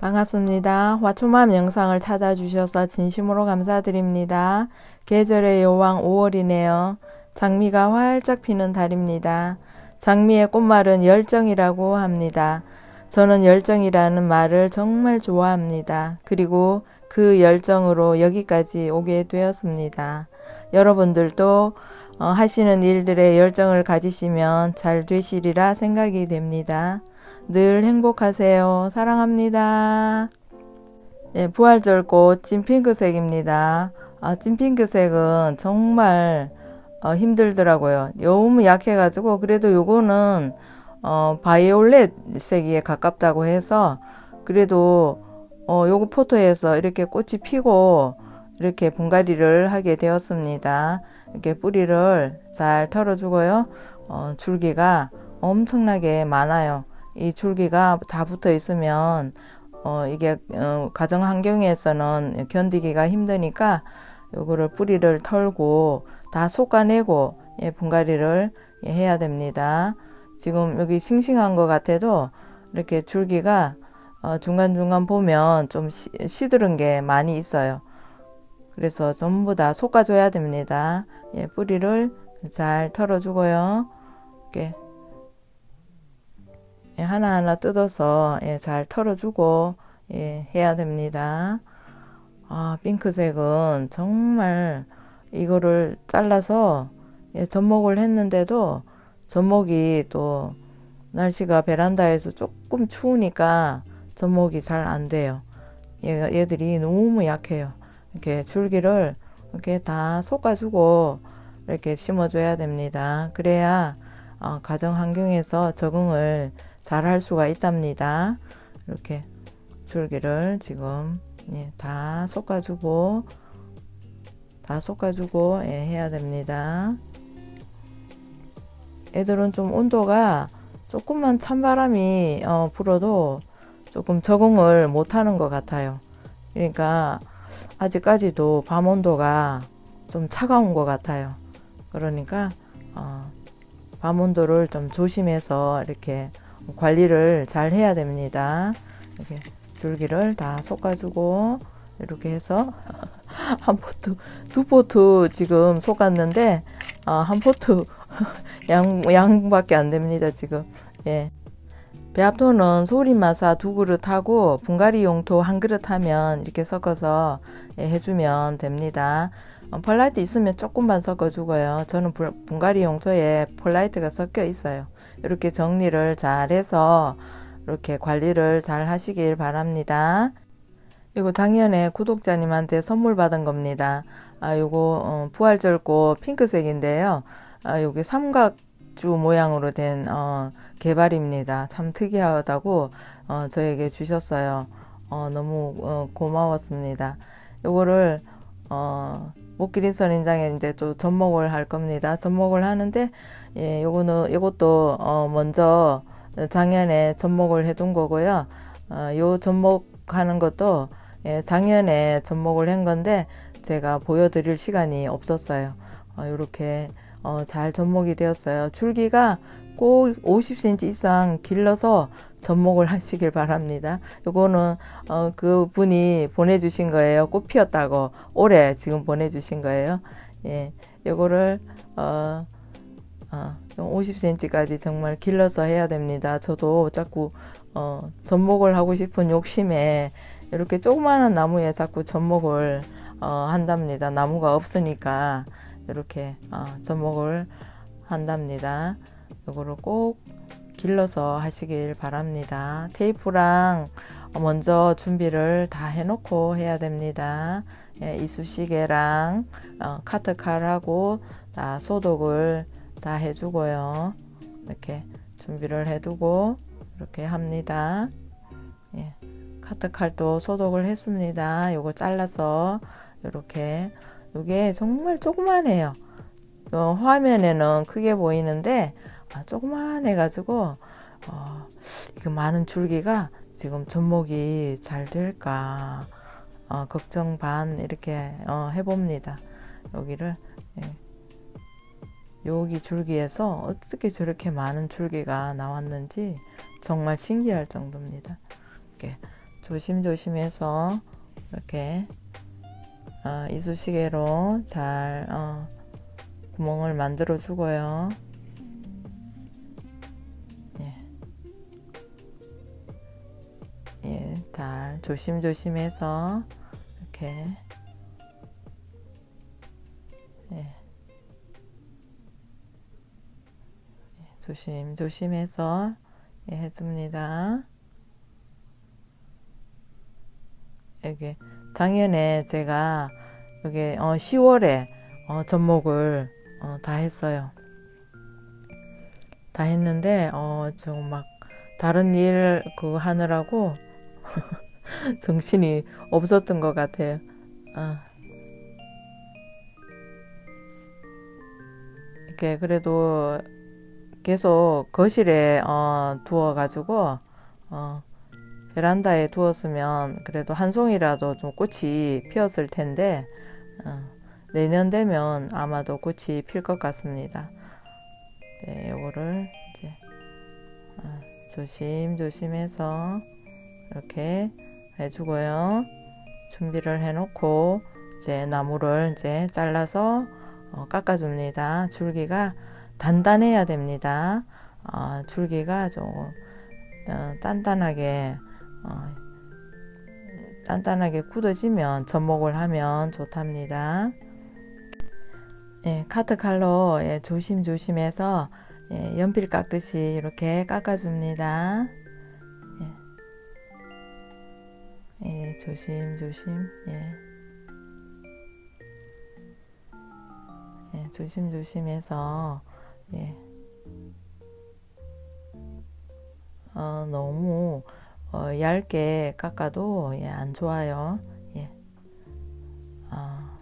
반갑습니다. 화초맘 영상을 찾아주셔서 진심으로 감사드립니다. 계절의 여왕 5월이네요. 장미가 활짝 피는 달입니다. 장미의 꽃말은 열정이라고 합니다. 저는 열정이라는 말을 정말 좋아합니다. 그리고 그 열정으로 여기까지 오게 되었습니다. 여러분들도 어, 하시는 일들의 열정을 가지시면 잘 되시리라 생각이 됩니다. 늘 행복하세요. 사랑합니다. 예, 부활절 꽃 찐핑크색입니다. 아, 찐핑크색은 정말 어, 힘들더라고요. 너무 약해가지고 그래도 요거는 어, 바이올렛 색에 가깝다고 해서 그래도 어, 요거 포토에서 이렇게 꽃이 피고 이렇게 분갈이를 하게 되었습니다. 이렇게 뿌리를 잘 털어주고요. 어, 줄기가 엄청나게 많아요. 이 줄기가 다 붙어 있으면 어, 이게 어, 가정 환경에서는 견디기가 힘드니까 요거를 뿌리를 털고 다 솎아내고 예, 분갈이를 예, 해야 됩니다. 지금 여기 싱싱한 것 같아도 이렇게 줄기가 어, 중간중간 보면 좀 시, 시드른 게 많이 있어요. 그래서 전부 다 솎아줘야 됩니다. 예, 뿌리를 잘 털어주고요. 이렇게 예, 하나하나 뜯어서 예, 잘 털어주고 예, 해야 됩니다. 아, 핑크색은 정말 이거를 잘라서 예, 접목을 했는데도 접목이 또 날씨가 베란다에서 조금 추우니까 접목이 잘 안 돼요. 얘가 얘들이 너무 약해요. 이렇게 줄기를 이렇게 다 솎아주고 이렇게 심어줘야 됩니다. 그래야 어, 가정 환경에서 적응을 잘 할 수가 있답니다. 이렇게 줄기를 지금 예, 다 솎아주고 다 솎아주고 예, 해야 됩니다. 애들은 좀 온도가 조금만 찬바람이 어, 불어도 조금 적응을 못하는 것 같아요. 그러니까 아직까지도 밤 온도가 좀 차가운 것 같아요. 그러니까 어, 밤 온도를 좀 조심해서 이렇게 관리를 잘 해야 됩니다. 이렇게 줄기를 다 솎아주고 이렇게 해서 한 포트, 두 포트 지금 솎았는데 어, 한 포트 양 양밖에 안 됩니다 지금. 예. 배합토는 소리마사 두 그릇 하고 분갈이 용토 한 그릇 하면 이렇게 섞어서 예, 해주면 됩니다. 어, 폴라이트 있으면 조금만 섞어주고요. 저는 불, 분갈이 용토에 폴라이트가 섞여 있어요. 이렇게 정리를 잘 해서 이렇게 관리를 잘 하시길 바랍니다. 이거 작년에 구독자님한테 선물 받은 겁니다. 아, 요거 어, 부활절꽃 핑크색인데요. 아, 여기 삼각주 모양으로 된 어, 개발입니다. 참 특이하다고 어, 저에게 주셨어요. 어, 너무 어, 고마웠습니다. 요거를 어, 목기린 선 인장에 이제 또 접목을 할 겁니다. 접목을 하는데 예, 요거는 요것도 어, 먼저 작년에 접목을 해둔 거고요. 어, 요 접목하는 것도 예, 작년에 접목을 한 건데 제가 보여드릴 시간이 없었어요. 어, 이렇게 어, 잘 접목이 되었어요. 줄기가 꼭 50cm 이상 길러서 접목을 하시길 바랍니다. 요거는 어, 그 분이 보내주신 거예요. 꽃 피었다고 올해 지금 보내주신 거예요. 예, 요거를 어, 어, 50cm까지 정말 길러서 해야 됩니다. 저도 자꾸 어, 접목을 하고 싶은 욕심에 이렇게 조그마한 나무에 자꾸 접목을 어, 한답니다. 나무가 없으니까 이렇게 어, 접목을 한답니다. 이거를 꼭 길러서 하시길 바랍니다. 테이프랑 먼저 준비를 다 해놓고 해야 됩니다. 예, 이쑤시개랑 어, 카트칼하고 다 소독을 다 해주고요. 이렇게 준비를 해두고 이렇게 합니다. 예, 카트 칼도 소독을 했습니다. 요거 잘라서 이렇게 이게 정말 조그만해요. 어, 화면에는 크게 보이는데 아, 조그만해 가지고 어, 이거 많은 줄기가 지금 접목이 잘 될까 어, 걱정 반 이렇게 어, 해봅니다. 여기를 예. 여기 줄기에서 어떻게 저렇게 많은 줄기가 나왔는지 정말 신기할 정도입니다. 이렇게 조심조심해서 이렇게 어, 이쑤시개로 잘 어, 구멍을 만들어 주고요. 예. 예, 잘 조심조심해서 이렇게 예. 조심 조심해서 예, 해줍니다. 여기 작년에 제가 여기 어, 10월에 어, 접목을 어, 다 했어요. 다 했는데 어, 좀막 다른 일 그거 하느라고 정신이 없었던 것 같아요. 어. 이렇게 그래도 계속 거실에 어, 두어가지고 어, 베란다에 두었으면 그래도 한 송이라도 좀 꽃이 피었을 텐데 어, 내년 되면 아마도 꽃이 필 것 같습니다. 네, 요거를 이제 어, 조심조심해서 이렇게 해주고요. 준비를 해놓고 이제 나무를 이제 잘라서 어, 깎아줍니다. 줄기가 단단해야 됩니다. 어, 줄기가 좀 어, 단단하게 어, 단단하게 굳어지면 접목을 하면 좋답니다. 예, 카트 칼로 예, 조심조심해서 예, 연필 깎듯이 이렇게 깎아줍니다. 예, 예, 조심조심 예. 예, 조심조심해서 예. 어, 너무 어, 얇게 깎아도 예, 안 좋아요. 예. 어,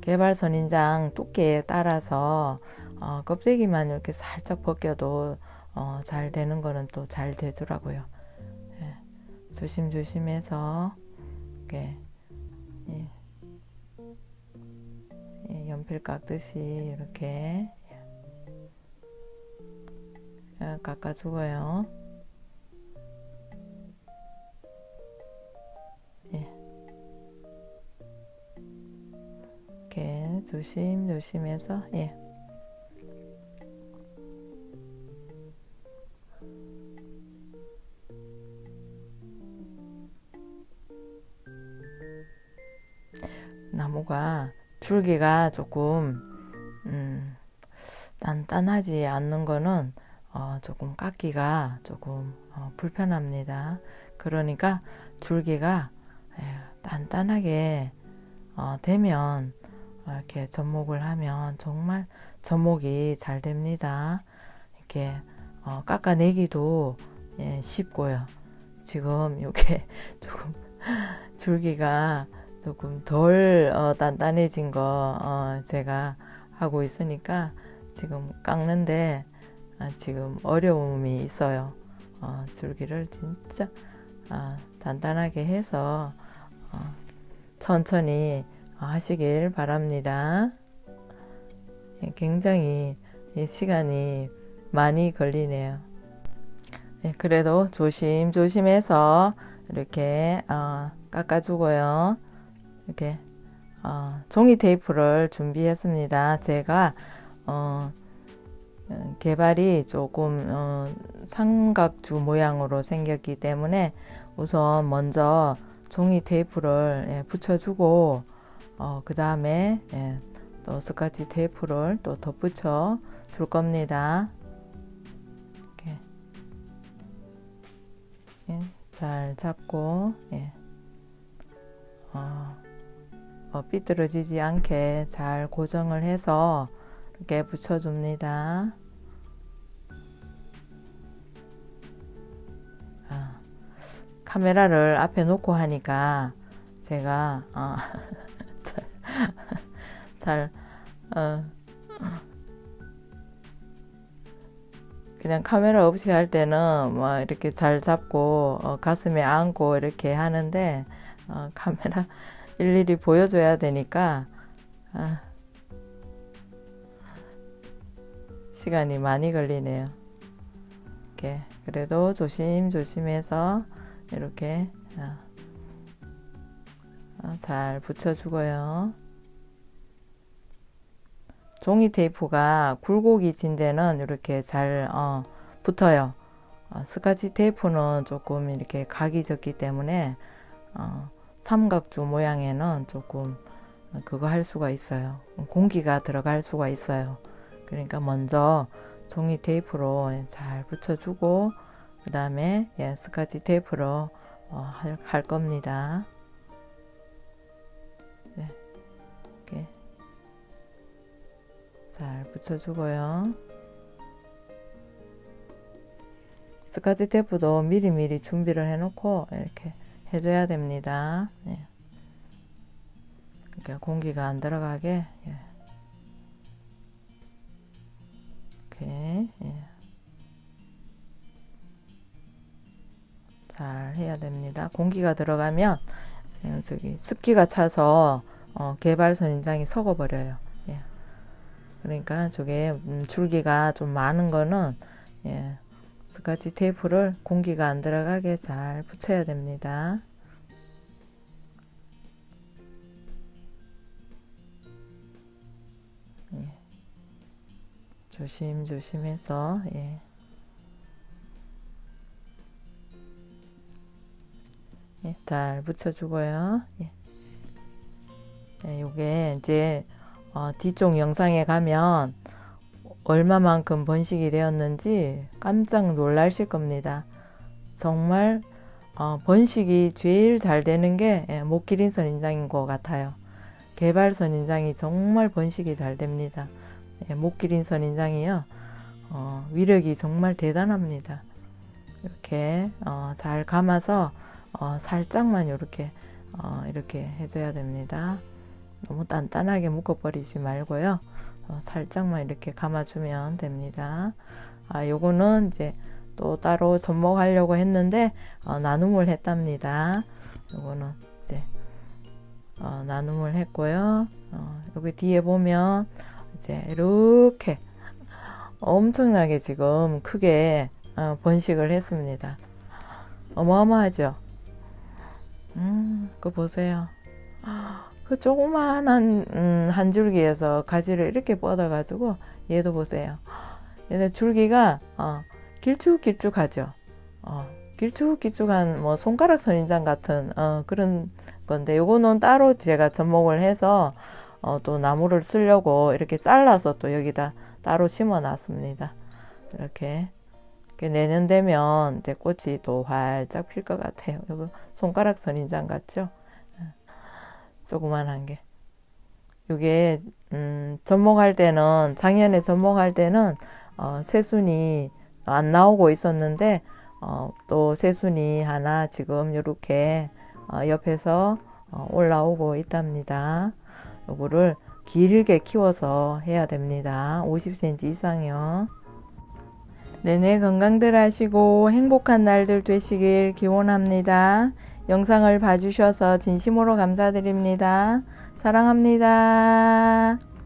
개발선 인장 두께에 따라서 어, 껍데기만 이렇게 살짝 벗겨도 어, 잘 되는 거는 또 잘 되더라고요. 예. 조심조심해서 이렇게 예. 예, 연필 깎듯이 이렇게 예, 깎아주고요. 이렇게 조심조심 해서 예. 나무가 줄기가 조금 음, 단단하지 않는 거는 어, 조금 깎기가 조금 어, 불편합니다. 그러니까 줄기가 에, 단단하게 어, 되면 이렇게 접목을 하면 정말 접목이 잘 됩니다. 이렇게 어, 깎아내기도 예, 쉽고요. 지금 이게 조금 줄기가 조금 덜 어, 단단해진 거 어, 제가 하고 있으니까 지금 깎는데 아, 지금 어려움이 있어요. 어, 줄기를 진짜 아, 단단하게 해서 어, 천천히 하시길 바랍니다. 예, 굉장히 시간이 많이 걸리네요. 예, 그래도 조심조심해서 이렇게 어, 깎아주고요. 이렇게 어, 종이 테이프를 준비했습니다. 제가 어, 개발이 조금 어, 삼각주 모양으로 생겼기 때문에 우선 먼저 종이 테이프를 예, 붙여주고 어, 그 다음에 예, 또 스카치 테이프를 또 덧붙여 줄 겁니다. 이렇게 예, 잘 잡고 예. 어, 어, 삐뚤어지지 않게 잘 고정을 해서 이렇게 붙여줍니다. 아, 카메라를 앞에 놓고 하니까 제가 어, 잘, 어, 그냥 카메라 없이 할 때는 뭐 이렇게 잘 잡고 어, 가슴에 안고 이렇게 하는데 어, 카메라 일일이 보여줘야 되니까 아, 시간이 많이 걸리네요. 이렇게 그래도 조심조심해서 이렇게 어, 어, 잘 붙여주고요. 종이 테이프가 굴곡이 진 데는 이렇게 잘 어, 붙어요. 어, 스카치 테이프는 조금 이렇게 각이 졌기 때문에 어, 삼각주 모양에는 조금 그거 할 수가 있어요. 공기가 들어갈 수가 있어요. 그러니까 먼저 종이 테이프로 잘 붙여주고 그 다음에 예, 스카치 테이프로 어, 할, 할 겁니다. 네, 이렇게 잘 붙여주고요. 스카치 테이프도 미리미리 준비를 해놓고 이렇게 해줘야 됩니다. 예. 그러니까 공기가 안 들어가게 예. 잘 해야 됩니다. 공기가 들어가면 예, 저기 습기가 차서 어, 개발선 인장이 썩어버려요. 예. 그러니까 저게 음, 줄기가 좀 많은 거는 예, 스카치 테이프를 공기가 안 들어가게 잘 붙여야 됩니다. 예. 조심조심해서 예. 예, 잘 붙여주고요. 예. 예, 요게 이제 어, 뒤쪽 영상에 가면 얼마만큼 번식이 되었는지 깜짝 놀라실 겁니다. 정말 어, 번식이 제일 잘 되는 게 예, 목기린 선 인장인 것 같아요. 개발 선 인장이 정말 번식이 잘 됩니다. 예, 목기린 선 인장이요. 어, 위력이 정말 대단합니다. 이렇게 어, 잘 감아서 어, 살짝만 이렇게 어, 이렇게 해줘야 됩니다. 너무 단단하게 묶어버리지 말고요. 어, 살짝만 이렇게 감아주면 됩니다. 아, 요거는 이제 또 따로 접목하려고 했는데 어, 나눔을 했답니다. 요거는 이제 어, 나눔을 했고요. 어, 여기 뒤에 보면 이제 이렇게 엄청나게 지금 크게 어, 번식을 했습니다. 어마어마하죠? 음, 그거 보세요. 그 조그마한 음, 한 줄기에서 가지를 이렇게 뻗어가지고 얘도 보세요. 얘네 줄기가 어, 길쭉길쭉하죠. 어, 길쭉길쭉한 뭐 손가락 선인장 같은 어, 그런 건데 요거는 따로 제가 접목을 해서 어, 또 나무를 쓰려고 이렇게 잘라서 또 여기다 따로 심어 놨습니다. 이렇게, 이렇게 내년 되면 이제 꽃이 또 활짝 필 것 같아요. 이거 손가락 선인장 같죠? 조그만한 게. 요게 음, 접목할 때는 작년에 접목할 때는 어, 새순이 안 나오고 있었는데 어, 또 새순이 하나 지금 이렇게 어, 옆에서 어, 올라오고 있답니다. 요거를 길게 키워서 해야 됩니다. 50cm 이상이요. 내내 건강들 하시고 행복한 날들 되시길 기원합니다. 영상을 봐주셔서 진심으로 감사드립니다. 사랑합니다.